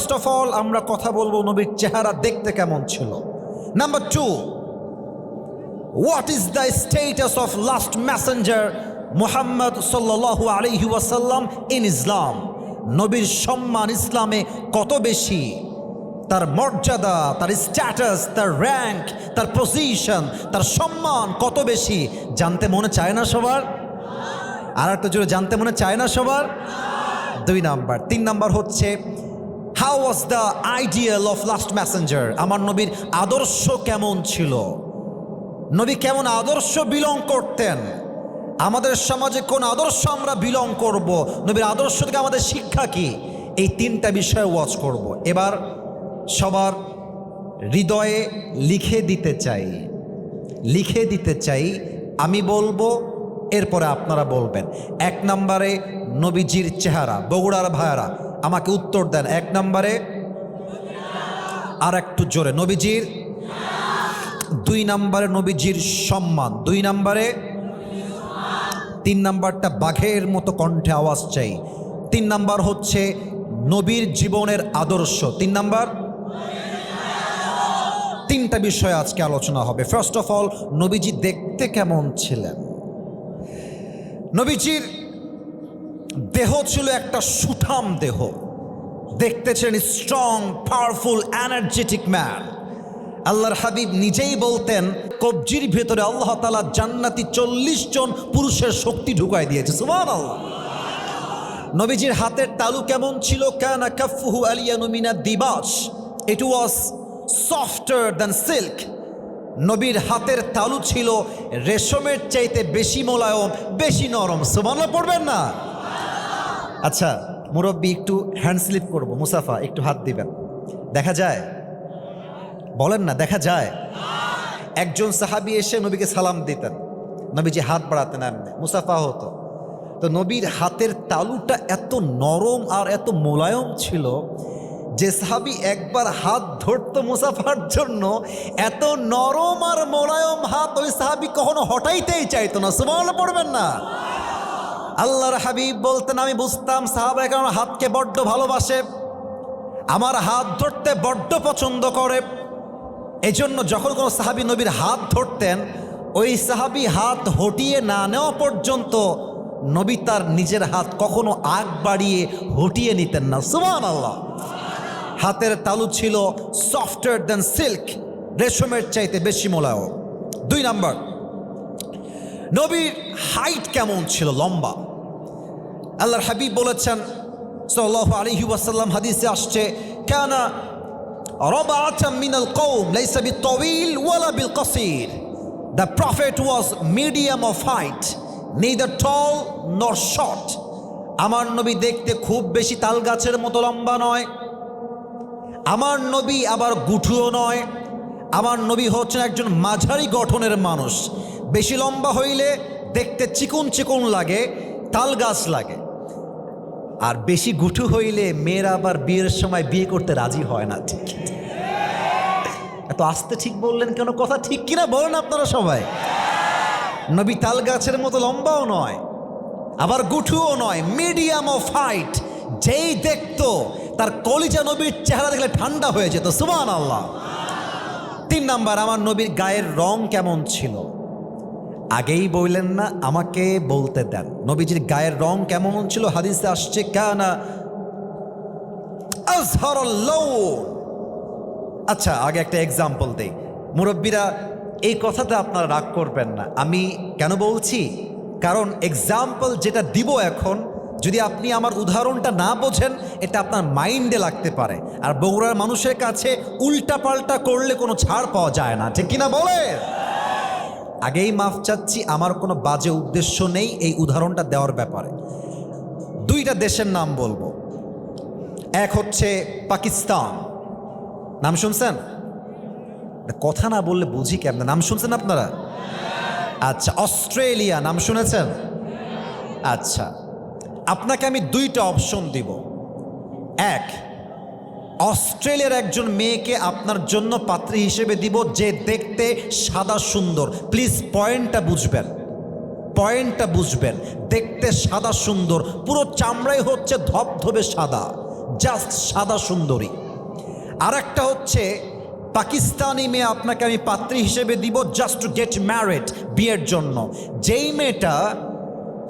First of all আমরা কথা বলব নবীর চেহারা দেখতে কেমন ছিল। Number two what is the status of last messenger Muhammad সাল্লাহ আলহি ওয়াসাল্লাম ইন ইসলাম নবীর সম্মান ইসলামে কত বেশি? তার মর্যাদা, তার স্ট্যাটাস তার র্যাঙ্ক তার পজিশন তার সম্মান কত বেশি? জানতে মনে চায় না সবার? আর একটা জোরে, জানতে মনে চায় না সবার? দুই নাম্বার। তিন নাম্বার হচ্ছে how was the ideal of last messenger আমার নবীর আদর্শ কেমন ছিল? নবী কেমন আদর্শ বিলং করতেন? আমাদের সমাজে কোন আদর্শ আমরা বিলং করব? নবীর আদর্শ থেকে আমাদের শিক্ষা কি? এই তিনটা বিষয়ে ওয়াচ করব। এবার সবার হৃদয়ে লিখে দিতে চাই। লিখে দিতে চাই, আমি বলব, এরপরে আপনারা বলবেন। এক নম্বরে নবীজির চেহারা, বগুড়ার ভাইয়ারা আমাকে উত্তর দেন। এক নম্বরে আর একটু জোরে, নবীজির দুই নম্বরে নবীজির সম্মান, দুই নম্বরে তিন নাম্বারটা বাঘের মতো কণ্ঠে আওয়াজ চাই। তিন নাম্বার হচ্ছে নবীর জীবনের আদর্শ। তিন নাম্বার, তিনটা বিষয়ে আজকে আলোচনা হবে। ফার্স্ট অফ অল নবীজি দেখতে কেমন ছিলেন? নবীজির দেহ ছিল একটা সুঠাম দেহ। দেখতে ছিলেন স্ট্রং পাওয়ারফুল এনার্জেটিক ম্যান আল্লাহর হাবিব নিজেই বলতেন, কবজির ভেতরে আল্লাহ তালা জান্নাতি চল্লিশ জন পুরুষের শক্তি ঢুকাই দিয়েছে। সুমান আল্লাহ নবীজির হাতের তালু কেমন ছিল? কানা কাফুহু আলিয়ানুমিনা দিবাস। It was softer than silk নবীর হাতের তালু ছিল রেশমের চাইতে বেশি মোলায়ম, বেশি নরম। সুমানলা পড়বেন না। আচ্ছা মুরব্বী, একটু হ্যান্ড স্লিপ করব। মুসাফা, একটু হাত দিবেন। দেখা যায়? বলেন না, দেখা যায়? একজন সাহাবি এসে নবীকে সালাম দিতেন। নবীজি হাত বাড়াতেন এমনি মুসাফা হতো। তো নবীর হাতের তালুটা এত নরম আর এত মোলায়ম ছিল যে সাহাবি একবার হাত ধরতো মুসাফার জন্য, এত নরম আর মোলায়ম হাত ওই সাহাবি কখনো হটাইতেই চাইতো না। সুমাল পড়বেন না। আল্লাহর হাবিব বলতেন, আমি বুঝতাম সাহাবা কারণ হাতকে বড্ড ভালোবাসে, আমার হাত ধরতে বড্ড পছন্দ করে। এজন্য যখন কোনো সাহাবি নবীর হাত ধরতেন, ওই সাহাবি হাত হটিয়ে না নেওয়া পর্যন্ত নবী তার নিজের হাত কখনো আগ বাড়িয়ে হটিয়ে নিতেন না। সুমান আল্লাহ হাতের তালু ছিল সফটওয়্যার দেন সিল্ক রেশমের চাইতে বেশি মোলায় দুই নাম্বার, নবীর হাইট কেমন ছিল লম্বা? আল্লাহর হাবিব বলেছেন সাল্লাহ আলহি ওয়াসাল্লাম হাদিসে আসছে কেনা The prophet was medium of height, neither tall nor short. আমার নবী দেখতে খুব বেশি তাল গাছের মতো লম্বা নয়। আমার নবী আবার গুঠুও নয়। আমার নবী হচ্ছেন একজন মাঝারি গঠনের মানুষ। বেশি লম্বা হইলে দেখতে চিকুন চিকুন লাগে তাল গাছ লাগে। আর বেশি গুঠু হইলে মেয়েরা আবার বিয়ের সময় বিয়ে করতে রাজি হয় না, ঠিক। এত আস্তে ঠিক বললেন কেন? কথা ঠিক কিনা বলেন আপনারা সবাই। নবী তাল গাছের মতো লম্বাও নয়, আবার গুঠুও নয় মিডিয়াম অফ হাইট যেই দেখতো, তার কলিজা নবীর চেহারা দেখলে ঠান্ডা হয়ে যেত সুমান আল্লাহ তিন নাম্বার, আমার নবীর গায়ের রং কেমন ছিল? আগেই বললেন না, আমাকে বলতে দেন। নবীজির গায়ের রং কেমন ছিল? হাদিসে আসছে, কানা। আচ্ছা আগে একটা এক্সাম্পল দেই। মুরব্বীরা, এই কথাতে আপনারা রাগ করবেন না। আমি কেন বলছি? কারণ এক্সাম্পল যেটা দিব এখন, যদি আপনি আমার উদাহরণটা না বোঝেন, এটা আপনার মাইন্ডে লাগতে পারে। আর বগুড়ার মানুষের কাছে উল্টা পাল্টা করলে কোনো ছাড় পাওয়া যায় না। ঠিক কিনা বলে আগেই মাফ চাচ্ছি, আমার কোনো বাজে উদ্দেশ্য নেই এই উদাহরণটা দেওয়ার ব্যাপারে। দুইটা দেশের নাম বলব। এক হচ্ছে পাকিস্তান। নাম শুনছেন? কথা না বললে বুঝি কেমন? নাম শুনছেন আপনারা? আচ্ছা অস্ট্রেলিয়া, নাম শুনেছেন? আচ্ছা আপনাকে আমি দুইটা অপশন দিব। এক অস্ট্রেলিয়ার একজন মেয়েকে আপনার জন্য পাত্রী হিসেবে দিব যে দেখতে সাদা সুন্দর। প্লিজ পয়েন্টটা বুঝবেন। পয়েন্টটা বুঝবেন। দেখতে সাদা সুন্দর। পুরো চামড়াই হচ্ছে ধবধবে সাদা। জাস্ট সাদা সুন্দরী। আর একটা হচ্ছে, পাকিস্তানি মেয়ে আপনাকে আমি পাত্রী হিসেবে দিব জাস্ট টু গেট ম্যারিড বিয়ের জন্য। যেই মেয়েটা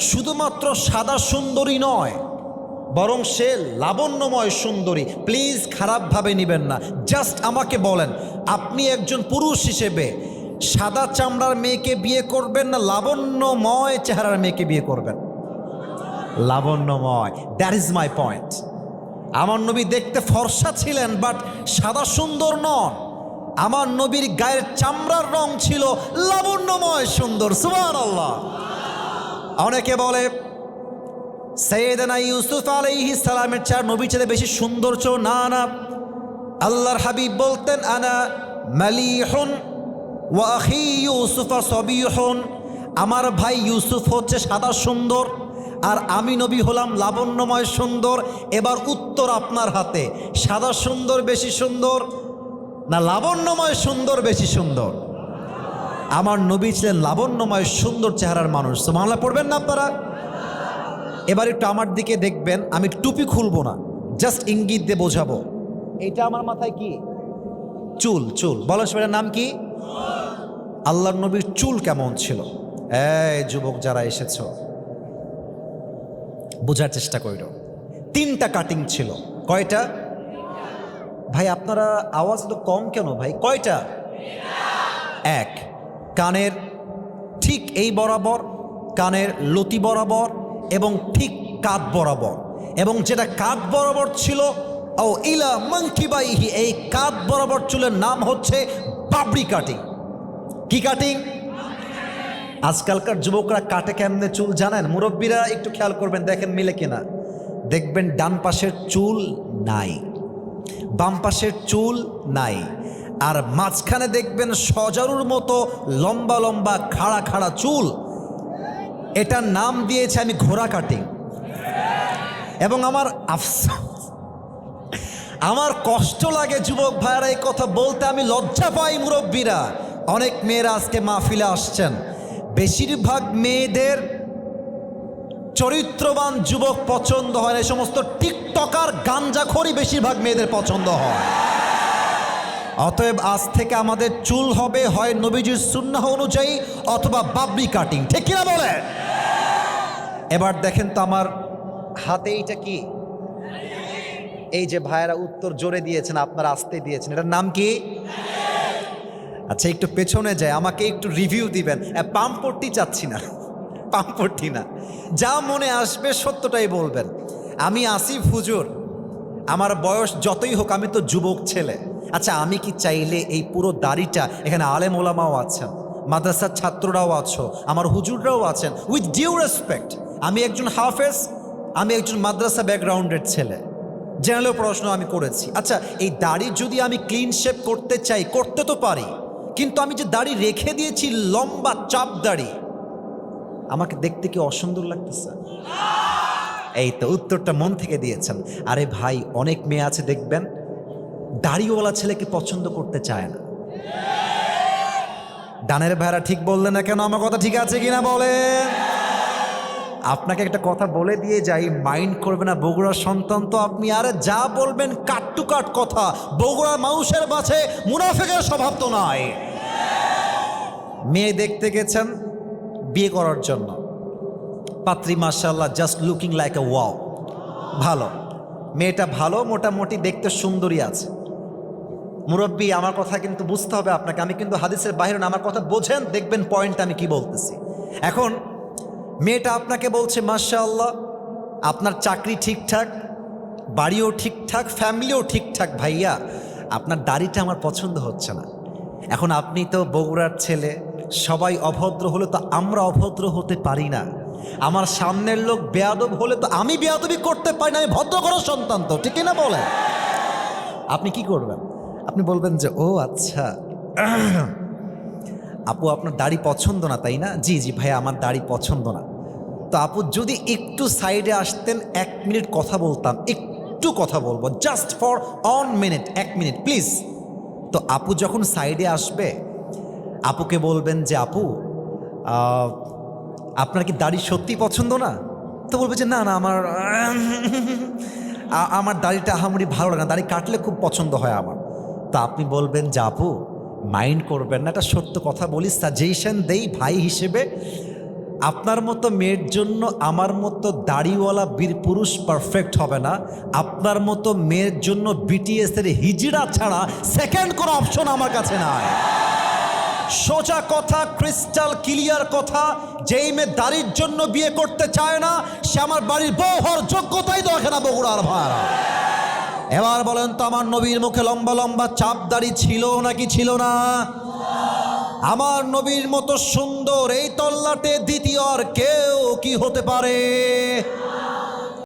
শুধুমাত্র সাদা সুন্দরী নয় বরং সে লাবণ্যময় সুন্দরী। প্লিজ খারাপভাবে নেবেন না। জাস্ট আমাকে বলেন, আপনি একজন পুরুষ হিসেবে সাদা চামড়ার মেয়েকে বিয়ে করবেন না লাবণ্যময় চেহারার মেয়েকে বিয়ে করবেন? লাবণ্যময়। দ্যাট ইজ মাই পয়েন্ট আমার নবী দেখতে ফর্সা ছিলেন বাট সাদা সুন্দর নন। আমার নবীর গায়ের চামড়ার রং ছিল লাবণ্যময় সুন্দর। সুমান আল্লাহ অনেকে বলে সৈয়দনা ইউসুফ আলাইহিস সালামের চার নবী ছেলে বেশি সুন্দর চো না না। আল্লাহর হাবিব বলতেন, আনা মালিহুন ওয়া আখি ইউসুফা সবিহুন। আমার ভাই ইউসুফ হচ্ছে সাদা সুন্দর, আর আমি নবী হলাম লাবণ্যময় সুন্দর। এবার উত্তর আপনার হাতে। সাদা সুন্দর বেশি সুন্দর না লাবণ্যময় সুন্দর বেশি সুন্দর? আমার নবী ছিলেন লাবণ্যময় সুন্দর চেহারার মানুষ। তো মামলা পড়বেন না আপনারা? এবার একটু আমার দিকে দেখবেন আমি টুপি খুলবো না জাস্ট ইঙ্গিত দিয়ে বোঝাবো। এটা আমার মাথায় কি? চুল চুল। বলো সেটার নাম কি? আল্লাহর নবীর চুল কেমন ছিল? এই যুবক যারা এসেছ বোঝার চেষ্টা করিল তিনটা কাটিং ছিল। কয়টা? ভাই আপনারা আওয়াজ তো কম কেন ভাই? কয়টা? এক। কানের ঠিক এই বরাবর কানের লতি বরাবর এবং ঠিক কাত বরাবর। এবং যেটা কাত বরাবর ছিল, ও ইলা মাংকিবাইহি এই কাত বরাবর চুলের নাম হচ্ছে বাবরি কাটিং। কি কাটিং? আজকালকার যুবকরা কাটে কেমনে চুল জানেন? মুরব্বীরা একটু খেয়াল করবেন, দেখেন মিলে কিনা। দেখবেন ডান পাশের চুল নাই, বাম পাশের চুল নাই, আর মাঝখানে দেখবেন সজারুর মতো লম্বা লম্বা খাড়া খাড়া চুল। এটার নাম দিয়েছে আমি ঘোড়া কাটিং। এবং আমার আফসোস, আমার কষ্ট লাগে যুবক ভাইয়ারা এই কথা বলতে, আমি লজ্জা পাই মুরব্বীরা। অনেক মেয়েরা আজকে মাহফিলে আসছেন। বেশিরভাগ মেয়েদের চরিত্রবান যুবক পছন্দ হয় না, এই সমস্ত টিকটকার গাঞ্জাখড়ি বেশিরভাগ মেয়েদের পছন্দ হয়। অতএব আজ থেকে আমাদের চুল হবে হয় নবীজির সুন্নাহ অনুযায়ী অথবা বাবরি কাটিং। ঠিক কিনা বলে এবার দেখেন তো আমার হাতে এইটা কি? এই যে ভাইয়েরা উত্তর জোরে দিয়েছেন, আপনারা আসতে দিয়েছেন। এটার নাম কি? আচ্ছা একটু পেছনে যায়, আমাকে একটু রিভিউ দিবেন। পাম্প পট্টি চাচ্ছি না পাম্প পট্টি না। যা মনে আসবে সত্যটাই বলবেন। আমি আসিফ হুজুর, আমার বয়স যতই হোক, আমি তো যুবক ছেলে। আচ্ছা আমি কি চাইলে এই পুরো দাড়িটা এখানে আলেম ওলামাও আছেন, মাদ্রাসার ছাত্ররাও আছো, আমার হুজুররাও আছেন উইথ ডিউ রেসপেক্ট আমি একজন হাফেজ, আমি একজন মাদ্রাসা ব্যাকগ্রাউন্ডের ছেলে জেনারেল পড়াশোনা আমি করেছি আচ্ছা এই দাড়ি যদি আমি ক্লিন শেপ করতে চাই, করতে তো পারি, কিন্তু আমি যে দাড়ি রেখে দিয়েছি, লম্বা চাপ দাড়ি, আমাকে দেখতে কি অসুন্দর লাগতেছে? এই তো উত্তরটা মন থেকে দিয়েছেন, আরে ভাই, অনেক মেয়ে আছে, দেখবেন দাড়িওয়ালা ছেলেকে পছন্দ করতে চায় না। ডানের ভাইরা ঠিক বললেন না কেন? আমার কথা ঠিক আছে কিনা বলে? আপনাকে একটা কথা বলে দিয়ে যাই, মাইন্ড করবে না বগুড়ার সন্তান তো আপনি। আরে যা বলবেন কাট টু কাট কথা, বগুড়ার মানুষের বাছে মুনাফেকের স্বভাব তো নয় মেয়ে দেখতে গেছেন বিয়ে করার জন্য। পাত্রী মার্শাল্লাহ just looking like a wow ভালো। মেয়েটা ভালো, মোটামুটি দেখতে সুন্দরী আছে। মুরব্বী, আমার কথা কিন্তু বুঝতে হবে আপনাকে। আমি কিন্তু হাদিসের বাইরে না, আমার কথা বোঝেন, দেখবেন পয়েন্ট আমি কি বলতেছি। এখন, মেয়েটা আপনাকে বলছে মার্শাল্লাহ আপনার চাকরি ঠিকঠাক, বাড়িও ঠিকঠাক ফ্যামিলিও ঠিকঠাক ভাইয়া, আপনার দাড়িটা আমার পছন্দ হচ্ছে না। এখন আপনি তো বগুড়ার ছেলে, সবাই অভদ্র হলে তো আমরা অভদ্র হতে পারি না। আমার সামনের লোক বেয়াদব হলে তো আমি বেয়াদবি করতে পারি না, আমি ভদ্র করার সন্তান তো, ঠিক না বলে আপনি কি করবেন? আপনি বলবেন যে, ও আচ্ছা। আপু, আপনার দাড়ি পছন্দ না, তাই না? জি জি ভাই আমার দাড়ি পছন্দ না। তো আপু, যদি একটু সাইডে আসতেন, এক মিনিট কথা বলতাম, একটু কথা বলব জাস্ট ফর অন মিনিট এক মিনিট প্লিজ তো আপু যখন সাইডে আসবে, আপুকে বলবেন যে, আপু আপনার কি দাড়ি সত্যি পছন্দ না? তো বলবে যে, না না, আমার আমার দাড়িটা আহামরি ভালো লাগে না। দাড়ি কাটলে খুব পছন্দ হয় আমার। তা আপনি বলবেন যে, আপু মাইন্ড করবেন না। এটা সত্য কথা বলি সাজেশন দেই ভাই হিসেবে। আপনার মতো মেয়ের জন্য আমার মতো দাড়িওয়ালা বীর পুরুষ পারফেক্ট হবে না। আপনার মতো মেয়ের জন্য বিটিএস এর হিজড়া ছাড়া সেকেন্ড কোনো অপশন আমার কাছে নাই। সোজা কথা ক্রিস্টাল ক্লিয়ার কথা, যেই মেয়ে দাড়ির জন্য বিয়ে করতে চায় না, সে আমার বাড়ির বউ হওয়ার যোগ্যতাই দেখে না বগুড়ার ভাড়া এবার বলেন তো আমার নবীর মুখে লম্বা লম্বা চাপ দাড়ি ছিল নাকি ছিল না? আমার নবীর মতো সুন্দর এই তল্লাটে দ্বিতীয় আর কেউ কি হতে পারে?